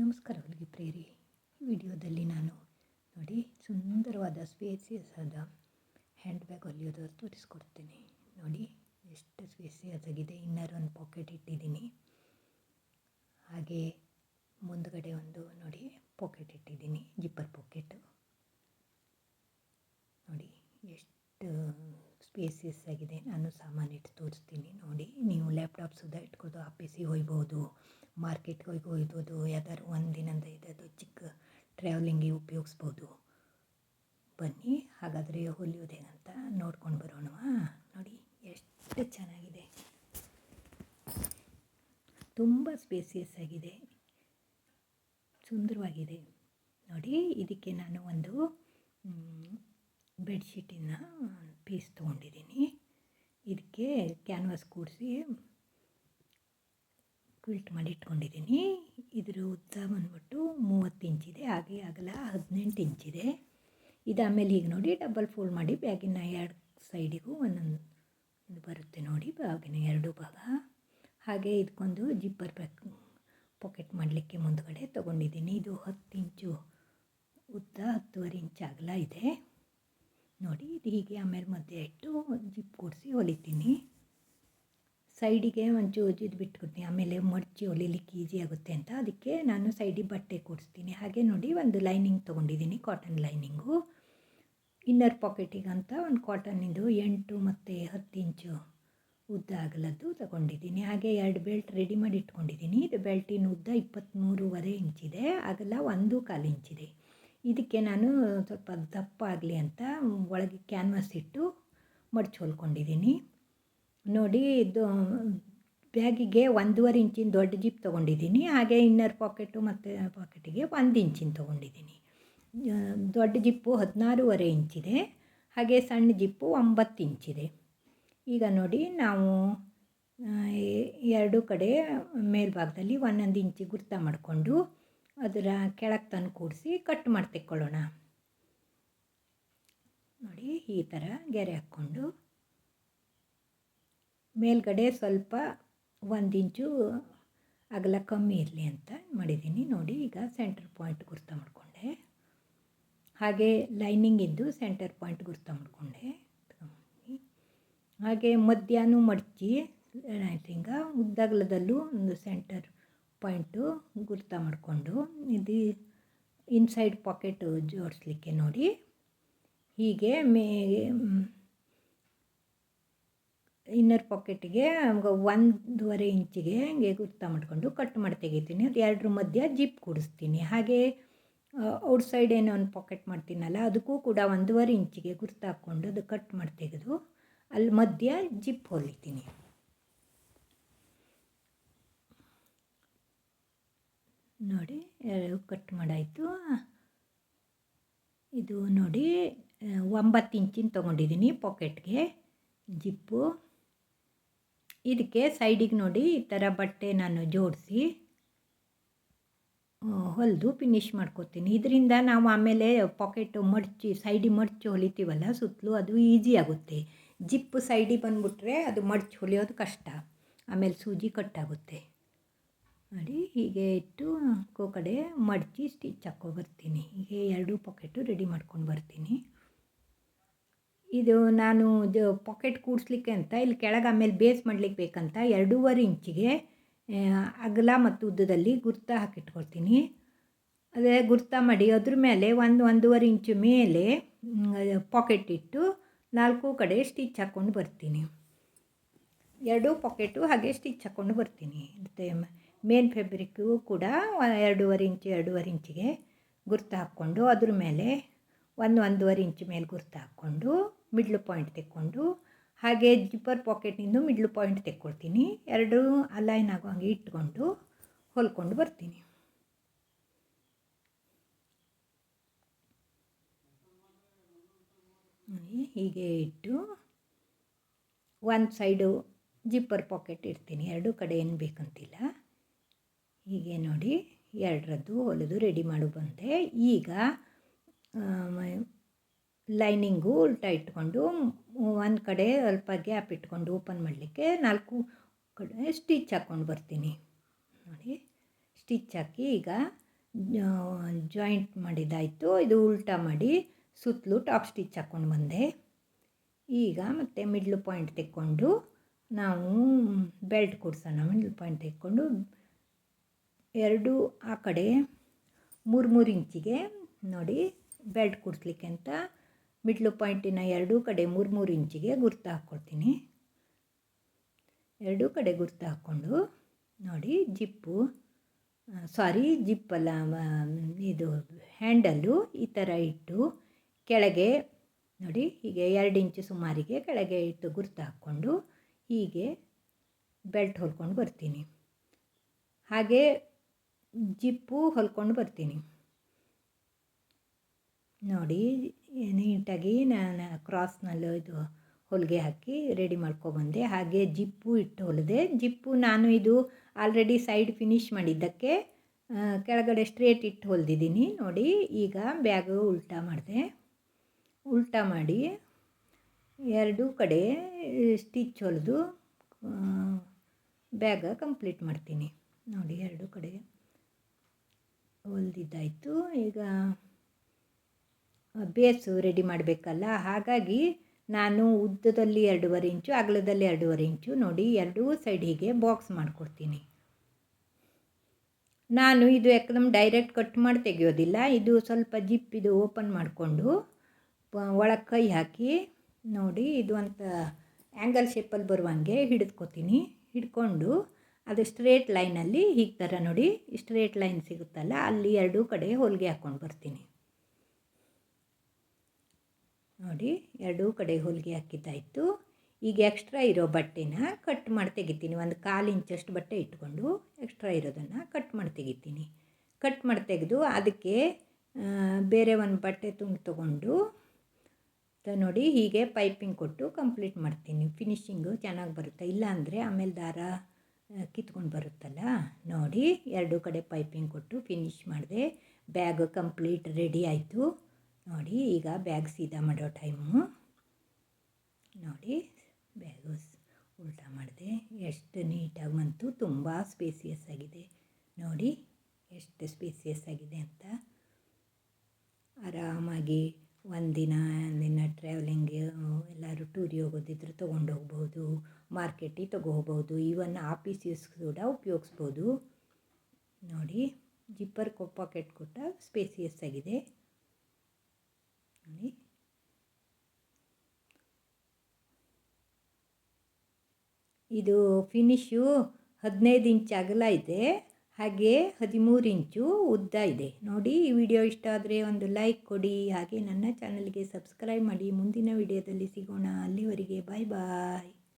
ನಮಸ್ಕಾರ ಹೊಲಿಗೆ ಪ್ರೇರಿ ಈ ವಿಡಿಯೋದಲ್ಲಿ ನಾನು ನೋಡಿ ಸುಂದರವಾದ ಸ್ಪೇಸಿಯಸ್ ಆದ ಹ್ಯಾಂಡ್ ಬ್ಯಾಗ್ ಹೊಲಿಯೋದು ತೋರಿಸ್ಕೊಡ್ತೀನಿ. ನೋಡಿ, ಎಷ್ಟು ಸ್ಪೇಸಿಯಸ್ ಆಗಿದೆ ಇನ್ನರ್ ಒಂದು ಪಾಕೆಟ್ ಇಟ್ಟಿದ್ದೀನಿ. ಹಾಗೆ ಮುಂದುಗಡೆ ಒಂದು ನೋಡಿ ಪಾಕೆಟ್ ಇಟ್ಟಿದ್ದೀನಿ, ಜಿಪ್ಪರ್ ಪಾಕೆಟು. ನೋಡಿ, ಎಷ್ಟು ಸ್ಪೇಸಿಯಸ್ ಆಗಿದೆ. ನಾನು ಸಾಮಾನು ಇಟ್ಟು ತೋರಿಸ್ತೀನಿ. ನೋಡಿ, ನೀವು ಲ್ಯಾಪ್ಟಾಪ್ ಸುದಾ ಇಟ್ಕೊಂಡು ಆಫೀಸಿಗೆ ಹೋಗ್ಬೋದು ಮಾರ್ಕೆಟ್ಗೆ ಹೋಗಿ ಒಯ್ಬೋದು ಯಾವ್ದಾದ್ರು ಒಂದು ದಿನದ ಇದ್ದದ್ದು ಚಿಕ್ಕ ಟ್ರಾವೆಲಿಂಗಿಗೆ ಉಪಯೋಗಿಸ್ಬೋದು. ಬನ್ನಿ, ಹಾಗಾದರೆ ಹೊಲಿಯೋದು ನೋಡ್ಕೊಂಡು ಬರೋಣವಾ? ನೋಡಿ, ಎಷ್ಟು ಚೆನ್ನಾಗಿದೆ. ತುಂಬ ಸ್ಪೇಸಿಯಸ್ ಆಗಿದೆ. ಸುಂದರವಾಗಿದೆ. ನೋಡಿ, ಇದಕ್ಕೆ ನಾನು ಒಂದು ಬೆಡ್ಶೀಟಿನ ಪೀಸ್ ತೊಗೊಂಡಿದ್ದೀನಿ. ಇದಕ್ಕೆ ಕ್ಯಾನ್ವಾಸ್ ಕೂಡಿಸಿ ಕ್ವಿಲ್ಟ್ ಮಾಡಿ ಇಟ್ಕೊಂಡಿದ್ದೀನಿ. ಇದರ ಉದ್ದ ಬಂದ್ಬಿಟ್ಟು ಮೂವತ್ತು ಇಂಚಿದೆ ಹಾಗೆ ಅಗಲ ಹದಿನೆಂಟು ಇಂಚಿದೆ ಇದು. ಆಮೇಲೆ ಈಗ ನೋಡಿ ಡಬಲ್ ಫೋಲ್ಡ್ ಮಾಡಿ ಬ್ಯಾಗಿನ ಎರಡು ಸೈಡಿಗೂ ಒಂದೊಂದು ಒಂದು ಬರುತ್ತೆ ನೋಡಿ ಬ್ಯಾಗಿನ ಎರಡು ಭಾಗ. ಹಾಗೆ ಇದಕ್ಕೊಂದು ಜಿಪ್ಪರ್ ಬ್ಯಾಗ್ ಪಾಕೆಟ್ ಮಾಡಲಿಕ್ಕೆ ಮುಂದುಗಡೆ ತೊಗೊಂಡಿದ್ದೀನಿ. ಇದು ಹತ್ತು ಇಂಚು ಉದ್ದ ಹತ್ತುವರೆ ಇಂಚು ಅಗಲ ಇದೆ. ನೋಡಿ, ಇದು ಹೀಗೆ ಆಮೇಲೆ ಮಧ್ಯೆ ಇಟ್ಟು ಜಿಪ್ ಕೂಡಿಸಿ ಹೊಲಿತೀನಿ. ಸೈಡಿಗೆ ಒಂಚೂರು ಇದು ಬಿಟ್ಕೊಡ್ತೀನಿ ಆಮೇಲೆ ಮಡಚಿ ಹೊಲಿಲಿಕ್ಕೆ ಈಸಿ ಆಗುತ್ತೆ ಅಂತ. ಅದಕ್ಕೆ ನಾನು ಸೈಡಿಗೆ ಬಟ್ಟೆ ಕೊಡಿಸ್ತೀನಿ. ಹಾಗೆ ನೋಡಿ, ಒಂದು ಲೈನಿಂಗ್ ತೊಗೊಂಡಿದ್ದೀನಿ ಕಾಟನ್ ಲೈನಿಂಗು ಇನ್ನರ್ ಪಾಕೆಟಿಗಂತ ಒಂದು ಕಾಟನ್ನಿಂದು ಎಂಟು ಮತ್ತು ಹತ್ತು ಇಂಚು ಉದ್ದ ಆಗಲದ್ದು ತಗೊಂಡಿದ್ದೀನಿ. ಹಾಗೆ ಎರಡು ಬೆಲ್ಟ್ ರೆಡಿ ಮಾಡಿ ಇಟ್ಕೊಂಡಿದ್ದೀನಿ. ಇದು ಬೆಲ್ಟಿನ ಉದ್ದ ಇಪ್ಪತ್ತ್ಮೂರುವರೆ ಇಂಚಿದೆ ಅಗಲ ಒಂದು ಕಾಲು ಇಂಚಿದೆ ಇದಕ್ಕೆ ನಾನು ಸ್ವಲ್ಪ ದಪ್ಪ ಆಗಲಿ ಅಂತ ಒಳಗೆ ಕ್ಯಾನ್ವಾಸ್ ಇಟ್ಟು ಮಡಚಿ ಹೊಲ್ಕೊಂಡಿದ್ದೀನಿ. ನೋಡಿ ಇದು ಬ್ಯಾಗಿಗೆ ಒಂದೂವರೆ ಇಂಚಿನ ದೊಡ್ಡ ಜಿಪ್ ತೊಗೊಂಡಿದ್ದೀನಿ. ಹಾಗೆ ಇನ್ನರ್ ಪಾಕೆಟು ಮತ್ತು ಪಾಕೆಟಿಗೆ ಒಂದು ಇಂಚಿನ ತೊಗೊಂಡಿದ್ದೀನಿ. ದೊಡ್ಡ ಜಿಪ್ಪು ಹದಿನಾರೂವರೆ ಇಂಚಿದೆ. ಹಾಗೆ ಸಣ್ಣ ಜಿಪ್ಪು ಒಂಬತ್ತು ಇಂಚಿದೆ. ಈಗ ನೋಡಿ ನಾವು ಎರಡು ಕಡೆ ಮೇಲ್ಭಾಗದಲ್ಲಿ ಒಂದೊಂದು ಇಂಚಿ ಗುರ್ತ ಮಾಡಿಕೊಂಡು ಅದರ ಕೆಳಗೆ ತಂದು ಕೂಡಿಸಿ ಕಟ್ ಮಾಡಿ ನೋಡಿ, ಈ ಥರ ಗೆರೆ ಹಾಕ್ಕೊಂಡು ಮೇಲ್ಗಡೆ ಸ್ವಲ್ಪ ಒಂದು ಇಂಚು ಅಗಲ ಕಮ್ಮಿ ಇರಲಿ ಅಂತ ಮಾಡಿದ್ದೀನಿ ನೋಡಿ, ಈಗ ಸೆಂಟರ್ ಪಾಯಿಂಟ್ ಗುರ್ತ ಮಾಡಿಕೊಂಡೆ. ಹಾಗೆ ಲೈನಿಂಗ್ ಇದ್ದು ಸೆಂಟರ್ ಪಾಯಿಂಟ್ ಗುರ್ತ ಮಾಡಿಕೊಂಡೆ. ಹಾಗೆ ಮಧ್ಯಾಹ್ನ ಮಡಚಿ ಹಿಂಗ ಉದ್ದಗಲದಲ್ಲೂ ಒಂದು ಸೆಂಟರ್ ಪಾಯಿಂಟು ಗುರ್ತ ಮಾಡಿಕೊಂಡು ಇದು ಇನ್ಸೈಡ್ ಪಾಕೆಟು ಜೋಡಿಸ್ಲಿಕ್ಕೆ ನೋಡಿ. ಹೀಗೆ ಮೇ, ಇನ್ನರ್ ಪಾಕೆಟಿಗೆ ಒಂದೂವರೆ ಇಂಚಿಗೆ ಹಂಗೆ ಗುರ್ತ ಮಾಡಿಕೊಂಡು ಕಟ್ ಮಾಡಿ ತೆಗಿತೀನಿ. ಅದು ಎರಡರ ಮಧ್ಯ ಜಿಪ್ ಕೂಡಿಸ್ತೀನಿ. ಹಾಗೆ ಔಟ್ ಸೈಡ್ ಏನೋ ಒಂದು ಪಾಕೆಟ್ ಮಾಡ್ತೀನಲ್ಲ, ಅದಕ್ಕೂ ಕೂಡ ಒಂದೂವರೆ ಇಂಚಿಗೆ ಗುರ್ತು ಹಾಕ್ಕೊಂಡು ಅದು ಕಟ್ ಮಾಡಿ ತೆಗೆದು ಅಲ್ಲಿ ಮಧ್ಯ ಜಿಪ್ ಹೊಲಿತೀನಿ. ನೋಡಿ ಕಟ್ ಮಾಡಾಯಿತು. ಇದು ನೋಡಿ, ಒಂಬತ್ತು ಇಂಚಿನ ತೊಗೊಂಡಿದ್ದೀನಿ ಪಾಕೆಟ್ಗೆ ಜಿಪ್ಪು. ಇದಕ್ಕೆ ಸೈಡಿಗೆ ನೋಡಿ, ಈ ಥರ ಬಟ್ಟೆ ನಾನು ಜೋಡಿಸಿ ಹೊಲಿದು ಫಿನಿಶ್ ಮಾಡ್ಕೋತೀನಿ. ಇದರಿಂದ ನಾವು ಆಮೇಲೆ ಪಾಕೆಟು ಮಡಚಿ ಸೈಡಿ ಮಡ್ಚಿ ಹೊಲಿತೀವಲ್ಲ, ಸುತ್ತಲೂ ಅದು ಈಸಿ ಆಗುತ್ತೆ. ಜಿಪ್ಪು ಸೈಡಿಗೆ ಬಂದುಬಿಟ್ರೆ ಅದು ಮಡ್ಚಿ ಹೊಲಿಯೋದು ಕಷ್ಟ. ಆಮೇಲೆ ಸೂಜಿ ಕಟ್ಟಾಗುತ್ತೆ ನೋಡಿ, ಹೀಗೆ ಇಟ್ಟು ನಾಲ್ಕು ಕಡೆ ಮಡಚಿ ಸ್ಟಿಚ್ ಹಾಕೋ ಬರ್ತೀನಿ. ಹೀಗೆ ಎರಡು ಪಾಕೆಟು ರೆಡಿ ಮಾಡ್ಕೊಂಡು ಬರ್ತೀನಿ. ಇದು ನಾನು ಇದು ಪಾಕೆಟ್ ಕೂಡಿಸ್ಲಿಕ್ಕೆ ಅಂತ, ಇಲ್ಲಿ ಕೆಳಗೆ ಆಮೇಲೆ ಬೇಸ್ ಮಾಡ್ಲಿಕ್ಕೆ ಬೇಕಂತ ಎರಡೂವರೆ ಇಂಚಿಗೆ ಅಗಲ ಮತ್ತು ಉದ್ದದಲ್ಲಿ ಗುರ್ತ ಹಾಕಿಟ್ಕೊಳ್ತೀನಿ. ಅದೇ ಗುರ್ತ ಮಾಡಿ ಅದ್ರ ಮೇಲೆ ಒಂದು ಒಂದೂವರೆ ಇಂಚು ಮೇಲೆ ಪಾಕೆಟ್ ಇಟ್ಟು ನಾಲ್ಕು ಕಡೆ ಸ್ಟಿಚ್ ಹಾಕ್ಕೊಂಡು ಬರ್ತೀನಿ. ಎರಡು ಪಾಕೆಟು ಹಾಗೆ ಸ್ಟಿಚ್ ಹಾಕ್ಕೊಂಡು ಬರ್ತೀನಿ. ಮೇನ್ ಫ್ಯಾಬ್ರಿಕ್ಕು ಕೂಡ ಎರಡೂವರೆ ಇಂಚು, ಎರಡೂವರೆ ಇಂಚಿಗೆ ಗುರ್ತು ಹಾಕ್ಕೊಂಡು ಅದ್ರ ಮೇಲೆ ಒಂದು ಒಂದೂವರೆ ಇಂಚು ಮೇಲೆ ಗುರ್ತು ಹಾಕ್ಕೊಂಡು ಮಿಡ್ಲ್ ಪಾಯಿಂಟ್ ತೆಕ್ಕೊಂಡು ಹಾಗೆ ಜಿಪ್ಪರ್ ಪಾಕೆಟ್ನಿಂದ ಮಿಡ್ಲ್ ಪಾಯಿಂಟ್ ತೆಕ್ಕೊಳ್ತೀನಿ. ಎರಡು ಅಲೈನ್ ಆಗೋ ಹಂಗೆ ಇಟ್ಕೊಂಡು ಹೊಲ್ಕೊಂಡು ಬರ್ತೀನಿ. ಹೀಗೆ ಇಟ್ಟು ಒಂದು ಸೈಡು ಜಿಪ್ಪರ್ ಪಾಕೆಟ್ ಇಡ್ತೀನಿ. ಎರಡು ಕಡೆ ಏನು ಬೇಕಂತಿಲ್ಲ. ಹೀಗೆ ನೋಡಿ ಎರಡರದ್ದು ಹೊಲಿದು ರೆಡಿ ಮಾಡು ಬಂದೆ ಈಗ ಲೈನಿಂಗು ಉಲ್ಟಾ ಇಟ್ಕೊಂಡು ಒಂದು ಕಡೆ ಸ್ವಲ್ಪ ಗ್ಯಾಪ್ ಇಟ್ಕೊಂಡು ಓಪನ್ ಮಾಡಲಿಕ್ಕೆ ನಾಲ್ಕು ಕಡೆ ಸ್ಟಿಚ್ ಹಾಕ್ಕೊಂಡು ಬರ್ತೀನಿ. ನೋಡಿ ಸ್ಟಿಚ್ ಹಾಕಿ ಈಗ ಜಾಯಿಂಟ್ ಮಾಡಿದ್ದಾಯಿತು. ಇದು ಉಲ್ಟಾ ಮಾಡಿ ಸುತ್ತಲೂ ಟಾಪ್ ಸ್ಟಿಚ್ ಹಾಕ್ಕೊಂಡು ಬಂದೆ. ಈಗ ಮತ್ತೆ ಮಿಡ್ಲ್ ಪಾಯಿಂಟ್ ತೆಕ್ಕೊಂಡು ನಾವು ಬೆಲ್ಟ್ ಕೊಡ್ಸೋಣ. ಮಿಡ್ಲ್ ಪಾಯಿಂಟ್ ತೆಕ್ಕೊಂಡು ಎರಡು ಆ ಕಡೆ ಮೂರು ಮೂರು ಇಂಚಿಗೆ ನೋಡಿ ಬೆಲ್ಟ್ ಕೊಡ್ಸ್ಲಿಕ್ಕೆ ಅಂತ ಮಿಡ್ಲು ಪಾಯಿಂಟಿನ ಎರಡೂ ಕಡೆ ಮೂರು ಮೂರು ಇಂಚಿಗೆ ಗುರ್ತು ಹಾಕ್ಕೊಳ್ತೀನಿ ಎರಡೂ ಕಡೆ ಗುರ್ತು ಹಾಕ್ಕೊಂಡು ನೋಡಿ ಜಿಪ್ಪು ಸಾರಿ ಜಿಪ್ಪಲ್ಲ ಇದು ಹ್ಯಾಂಡಲ್ಲು ಈ ಥರ ಇಟ್ಟು ಕೆಳಗೆ ನೋಡಿ ಹೀಗೆ ಎರಡು ಇಂಚು ಸುಮಾರಿಗೆ ಕೆಳಗೆ ಇಟ್ಟು ಗುರ್ತು ಹಾಕ್ಕೊಂಡು ಹೀಗೆ ಬೆಲ್ಟ್ ಹೊಲ್ಕೊಂಡು ಬರ್ತೀನಿ. ಹಾಗೆ ಜಿಪ್ಪು ಹೊಲ್ಕೊಂಡು ಬರ್ತೀನಿ. ನೋಡಿ, ನೀಟಾಗಿ ನಾನು ಕ್ರಾಸ್ನಲ್ಲಿ ಇದು ಹೊಲಿಗೆ ಹಾಕಿ ರೆಡಿ ಮಾಡ್ಕೊಬಂದೆ ಹಾಗೆ ಜಿಪ್ಪು ಇಟ್ಟು ಹೊಲಿದೆ. ಜಿಪ್ಪು ನಾನು ಇದು ಆಲ್ರೆಡಿ ಸೈಡ್ ಫಿನಿಶ್ ಮಾಡಿದ್ದಕ್ಕೆ ಕೆಳಗಡೆ ಸ್ಟ್ರೇಟ್ ಇಟ್ಟು ಹೊಲಿದಿದ್ದೀನಿ. ನೋಡಿ, ಈಗ ಬ್ಯಾಗು ಉಲ್ಟಾ ಮಾಡಿದೆ. ಉಲ್ಟಾ ಮಾಡಿ ಎರಡೂ ಕಡೆ ಸ್ಟಿಚ್ ಹೊಲಿದು ಬ್ಯಾಗ ಕಂಪ್ಲೀಟ್ ಮಾಡ್ತೀನಿ. ನೋಡಿ, ಎರಡೂ ಕಡೆ. ಹೊಲ್ದಿದ್ದಾಯಿತು. ಈಗ ಬೇಸು ರೆಡಿ ಮಾಡಬೇಕಲ್ಲ. ಹಾಗಾಗಿ ನಾನು ಉದ್ದದಲ್ಲಿ ಎರಡೂವರೆ ಇಂಚು, ಅಗಲದಲ್ಲಿ ಎರಡೂವರೆ ಇಂಚು ನೋಡಿ ಎರಡೂ ಸೈಡ್ ಹೀಗೆ ಬಾಕ್ಸ್ ಮಾಡಿಕೊಡ್ತೀನಿ. ನಾನು ಇದು ಯಾಕಂದ್ರೆ ಡೈರೆಕ್ಟ್ ಕಟ್ ಮಾಡಿ ತೆಗೆಯೋದಿಲ್ಲ. ಇದು ಸ್ವಲ್ಪ ಜಿಪ್ ಇದು ಓಪನ್ ಮಾಡಿಕೊಂಡು ಒಳಗೆ ಕೈ ಹಾಕಿ ನೋಡಿ ಇದು ಅಂತ ಆ್ಯಂಗಲ್ ಶೇಪಲ್ಲಿ ಬರುವಂಗೆ ಹಿಡಿದ್ಕೋತೀನಿ ಹಿಡ್ಕೊಂಡು ಅದು ಸ್ಟ್ರೇಟ್ ಲೈನಲ್ಲಿ ಹೀಗೆ ಥರ ನೋಡಿ ಸ್ಟ್ರೇಟ್ ಲೈನ್ ಸಿಗುತ್ತಲ್ಲ, ಅಲ್ಲಿ ಎರಡೂ ಕಡೆ ಹೊಲಿಗೆ ಹಾಕ್ಕೊಂಡು ಬರ್ತೀನಿ. ನೋಡಿ, ಎರಡೂ ಕಡೆ ಹೊಲಿಗೆ ಹಾಕಿದ್ದಾಯಿತು. ಈಗ ಎಕ್ಸ್ಟ್ರಾ ಇರೋ ಬಟ್ಟೆನ ಕಟ್ ಮಾಡಿ ತೆಗಿತೀನಿ. ಒಂದು ಕಾಲು ಇಂಚಷ್ಟು ಬಟ್ಟೆ ಇಟ್ಕೊಂಡು ಎಕ್ಸ್ಟ್ರಾ ಇರೋದನ್ನು ಕಟ್ ಮಾಡಿ ತೆಗಿತೀನಿ. ಕಟ್ ಮಾಡಿ ತೆಗೆದು ಅದಕ್ಕೆ ಬೇರೆ ಒಂದು ಬಟ್ಟೆ ತುಂಡು ತೊಗೊಂಡು ನೋಡಿ ಹೀಗೆ ಪೈಪಿಂಗ್ ಕೊಟ್ಟು ಕಂಪ್ಲೀಟ್ ಮಾಡ್ತೀನಿ. ಫಿನಿಶಿಂಗು ಚೆನ್ನಾಗಿ ಬರುತ್ತೆ. ಇಲ್ಲ ಅಂದರೆ ಆಮೇಲೆ ದಾರ ಕಿತ್ಕೊಂಡು ಬರುತ್ತಲ್ಲ? ನೋಡಿ, ಎರಡೂ ಕಡೆ ಪೈಪಿಂಗ್ ಕೊಟ್ಟು ಫಿನಿಶ್ ಮಾಡಿದೆ. ಬ್ಯಾಗ್ ಕಂಪ್ಲೀಟ್ ರೆಡಿ ಆಯಿತು. ನೋಡಿ, ಈಗ ಬ್ಯಾಗ್ ಸೀದಾ ಮಾಡೋ ಟೈಮು ನೋಡಿ ಬ್ಯಾಗು ಉಲ್ಟಾ ಮಾಡಿದೆ. ಎಷ್ಟು ನೀಟಾಗಿ ಬಂತು. ತುಂಬ ಸ್ಪೇಸಿಯಸ್ ಆಗಿದೆ. ನೋಡಿ, ಎಷ್ಟು ಸ್ಪೇಸಿಯಸ್ ಆಗಿದೆ ಅಂತ. ಆರಾಮಾಗಿ ಒಂದಿನ ದಿನ ಟ್ರಾವೆಲಿಂಗ್ ಎಲ್ಲರೂ ಟೂರಿಗೆ ಹೋಗೋದಿದ್ರು ತೊಗೊಂಡು ಹೋಗ್ಬೋದು. ಮಾರ್ಕೆಟಿಗೆ ತಗೋಬೋದು ಆಫೀಸ್ ಯೂಸ್ ಕೂಡ ಉಪಯೋಗಿಸ್ಬೋದು. ನೋಡಿ, ಜಿಪ್ಪರ್ ಪಾಕೆಟ್ ಕೂಡ ಸ್ಪೇಸಿಯಸ್ ಆಗಿದೆ. ನೋಡಿ. ಇದು ಫಿನಿಶು ಹದಿನೈದು ಇಂಚ್ ಅಗಲ ಇದೆ. ಹಾಗೆ ಹದಿಮೂರು ಇಂಚು ಉದ್ದ ಇದೆ. ನೋಡಿ, ಈ ವಿಡಿಯೋ ಇಷ್ಟ ಆದರೆ ಒಂದು ಲೈಕ್ ಕೊಡಿ. ಹಾಗೆ ನನ್ನ ಚಾನಲ್ಗೆ ಸಬ್ಸ್ಕ್ರೈಬ್ ಮಾಡಿ. ಮುಂದಿನ ವಿಡಿಯೋದಲ್ಲಿ ಸಿಗೋಣ. ಅಲ್ಲಿವರೆಗೆ ಬಾಯ್ ಬಾಯ್